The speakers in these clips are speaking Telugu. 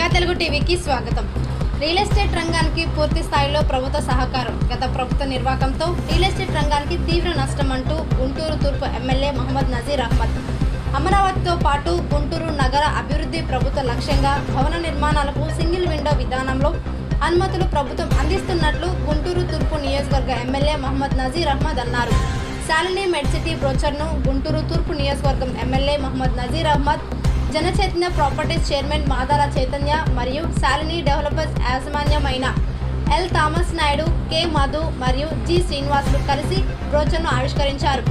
మెగా తెలుగు టీవీకి స్వాగతం. రియల్ ఎస్టేట్ రంగానికి పూర్తి స్థాయిలో ప్రభుత్వ సహకారం. గత ప్రభుత్వ నిర్వాహకంతో రియల్ ఎస్టేట్ రంగానికి తీవ్ర నష్టం అంటూ గుంటూరు తూర్పు ఎమ్మెల్యే మహమ్మద్ నజీర్ అహ్మద్. అమరావతితో పాటు గుంటూరు నగర అభివృద్ధి ప్రభుత్వ లక్ష్యంగా భవన నిర్మాణాలకు సింగిల్ విండో విధానంలో అనుమతులు ప్రభుత్వం అందిస్తున్నట్లు గుంటూరు తూర్పు నియోజకవర్గ ఎమ్మెల్యే మహమ్మద్ నజీర్ అహ్మద్ అన్నారు. శాలిని మెడ్సిటీ బ్రోచర్ను గుంటూరు తూర్పు నియోజకవర్గం MLA Mohammed Nazir Ahmed Janachaitanya properties chairman Madala Chaitanya మరియు Shalini developers యాజమాన్యమైన L Thomas Naidu K Madhu మరియు జి శ్రీనివాసులు కలిసి బ్రోచర్ను ఆవిష్కరించారు.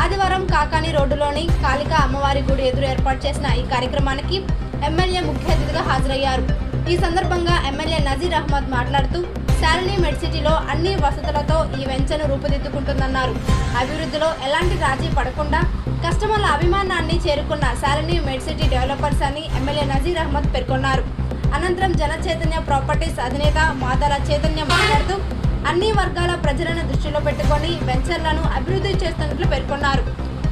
ఆదివారం కాకాని రోడ్డులోని కాళికా అమ్మవారి గుడి ఎదురు ఏర్పాటు చేసిన ఈ కార్యక్రమానికి ఎమ్మెల్యే ముఖ్య అతిథిగా హాజరయ్యారు. ఈ సందర్భంగా ఎమ్మెల్యే నజీర్ అహ్మద్ మాట్లాడుతూ శాలిని మెడ్సిటీలో అన్ని వసతులతో ఈ వెంచర్ను రూపుదిద్దుకుంటుందన్నారు. అభివృద్ధిలో ఎలాంటి రాజీ పడకుండా కస్టమర్ల అభిమానాన్ని చేరుకున్న శాలిని మెడ్సిటీ డెవలపర్స్ అని ఎమ్మెల్యే నజీర్ అహ్మద్ పేర్కొన్నారు. అనంతరం జన చైతన్య ప్రాపర్టీస్ అధినేత మాదాల చైతన్య మాట్లాడుతూ అన్ని వర్గాల ప్రజలను దృష్టిలో పెట్టుకొని వెంచర్లను అభివృద్ధి చేస్తున్నట్లు పేర్కొన్నారు.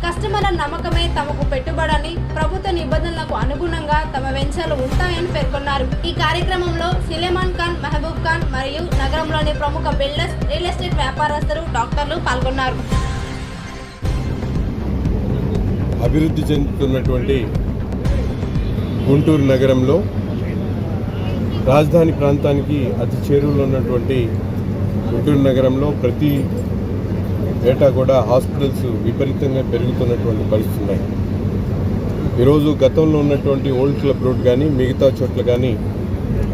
కస్టమర్ల నమ్మకమే తమకు పెట్టుబడని ప్రభుత్వ నిబంధనలకు అనుగుణంగా తమ వెంచర్లు ఉంటాయని పేర్కొన్నారు. ఈ కార్యక్రమంలో సులేమాన్ ఖాన్ మహబూబ్ ఖాన్ మరియు నగరంలోని ప్రముఖ బిల్డర్స్ రియల్ ఎస్టేట్ వ్యాపారస్తులు డాక్టర్లు పాల్గొన్నారు. అభివృద్ధి చెందుతున్నటువంటి గుంటూరు నగరంలో రాజధాని ప్రాంతానికి అతి చేరువలో ఉన్నటువంటి గుంటూరు నగరంలో ప్రతి ఏటా కూడా హాస్పిటల్స్ విపరీతంగా పెరుగుతున్నటువంటి పరిస్థితులు ఉన్నాయి. ఈరోజు గతంలో ఉన్నటువంటి ఓల్డ్ క్లబ్ రోడ్ కానీ మిగతా చోట్ల కానీ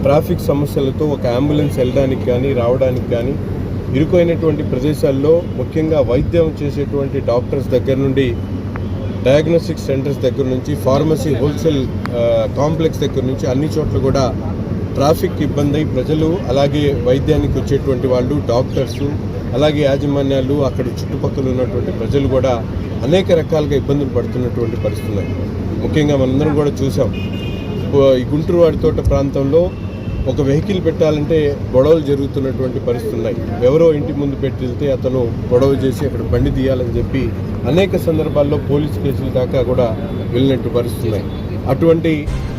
ట్రాఫిక్ సమస్యలతో ఒక అంబులెన్స్ వెళ్ళడానికి కానీ రావడానికి కానీ ఇరుకైనటువంటి ప్రదేశాల్లో ముఖ్యంగా వైద్యం చేసేటువంటి డాక్టర్స్ దగ్గర నుండి డయాగ్నోస్టిక్ సెంటర్స్ దగ్గర నుంచి ఫార్మసీ హోల్సేల్ కాంప్లెక్స్ దగ్గర నుంచి అన్ని చోట్ల కూడా ట్రాఫిక్ ఇబ్బంది. ప్రజలు అలాగే వైద్యానికి వచ్చేటువంటి వాళ్ళు డాక్టర్స్ అలాగే యాజమాన్యాలు అక్కడ చుట్టుపక్కల ఉన్నటువంటి ప్రజలు కూడా అనేక రకాలుగా ఇబ్బందులు పడుతున్నటువంటి పరిస్థితులు ముఖ్యంగా మనందరం కూడా చూసాం. ఈ గుంటూరువాడి తోట ప్రాంతంలో ఒక వెహికల్ పెట్టాలంటే గొడవలు జరుగుతున్నటువంటి పరిస్థితున్నాయి ఎవరో ఇంటి ముందు పెట్టి వెళ్తే అతను గొడవ చేసి అక్కడ బండి తీయాలని చెప్పి అనేక సందర్భాల్లో పోలీస్ కేసుల దాకా కూడా వెళ్ళినట్టు పరిస్థితున్నాయి అటువంటి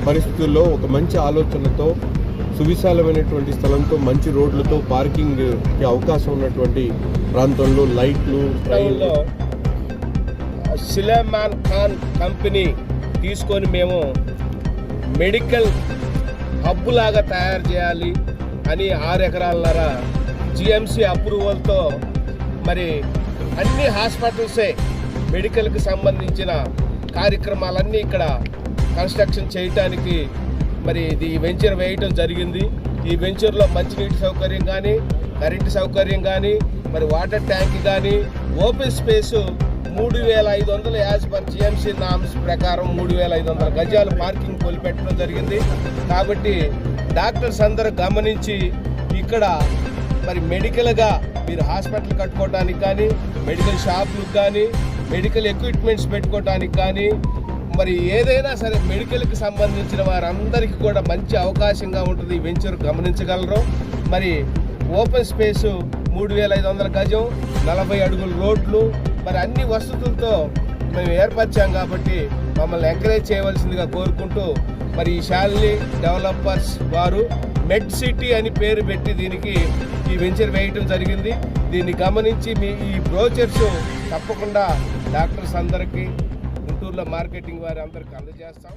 పరిస్థితుల్లో ఒక మంచి ఆలోచనతో సువిశాలమైనటువంటి స్థలంతో మంచి రోడ్లతో పార్కింగ్కి అవకాశం ఉన్నటువంటి ప్రాంతంలో లైట్లు టౌన్లో సులేమాన్ ఖాన్ కంపెనీ తీసుకొని మేము మెడికల్ హబ్ లాగా తయారు చేయాలి అని ఆరు ఎకరాలన్నర జిఎంసి అప్రూవల్తో మరి అన్ని హాస్పిటల్సే మెడికల్కి సంబంధించిన కార్యక్రమాలన్నీ ఇక్కడ కన్స్ట్రక్షన్ చేయటానికి మరి ఇది ఈ వెంచర్ వేయటం జరిగింది. ఈ వెంచర్లో మంచినీటి సౌకర్యం కానీ కరెంటు సౌకర్యం కానీ మరి వాటర్ ట్యాంక్ కానీ ఓపెన్ స్పేసు మూడు వేల ఐదు వందల యాజ్ పర్ జిఎంసీ నామ్స్ ప్రకారం మూడు వేల ఐదు వందల గజాలు పార్కింగ్ కోల్పెట్టడం జరిగింది. కాబట్టి డాక్టర్స్ అందరూ గమనించి ఇక్కడ మరి మెడికల్గా మీరు హాస్పిటల్ కట్టుకోవడానికి కానీ మెడికల్ షాపులకు కానీ మెడికల్ ఎక్విప్మెంట్స్ పెట్టుకోవడానికి కానీ మరి ఏదైనా సరే మెడికల్కి సంబంధించిన వారందరికీ కూడా మంచి అవకాశంగా ఉంటుంది. ఈ వెంచర్ గమనించగలరు. మరి ఓపెన్ స్పేసు మూడు వేల ఐదు వందల గజం నలభై అడుగుల రోడ్లు మరి అన్ని వసతులతో మేము ఏర్పరిచాం కాబట్టి మమ్మల్ని ఎంకరేజ్ చేయవలసిందిగా కోరుకుంటూ మరి ఈ శాలిని డెవలపర్స్ వారు మెడ్ సిటీ అని పేరు పెట్టి దీనికి ఈ వెంచర్ వేయటం జరిగింది. దీన్ని గమనించి మీ ఈ బ్రోచర్స్ తప్పకుండా డాక్టర్స్ అందరికీ గుంటూరులో మార్కెటింగ్ వారి అందరికి అందజేస్తాం.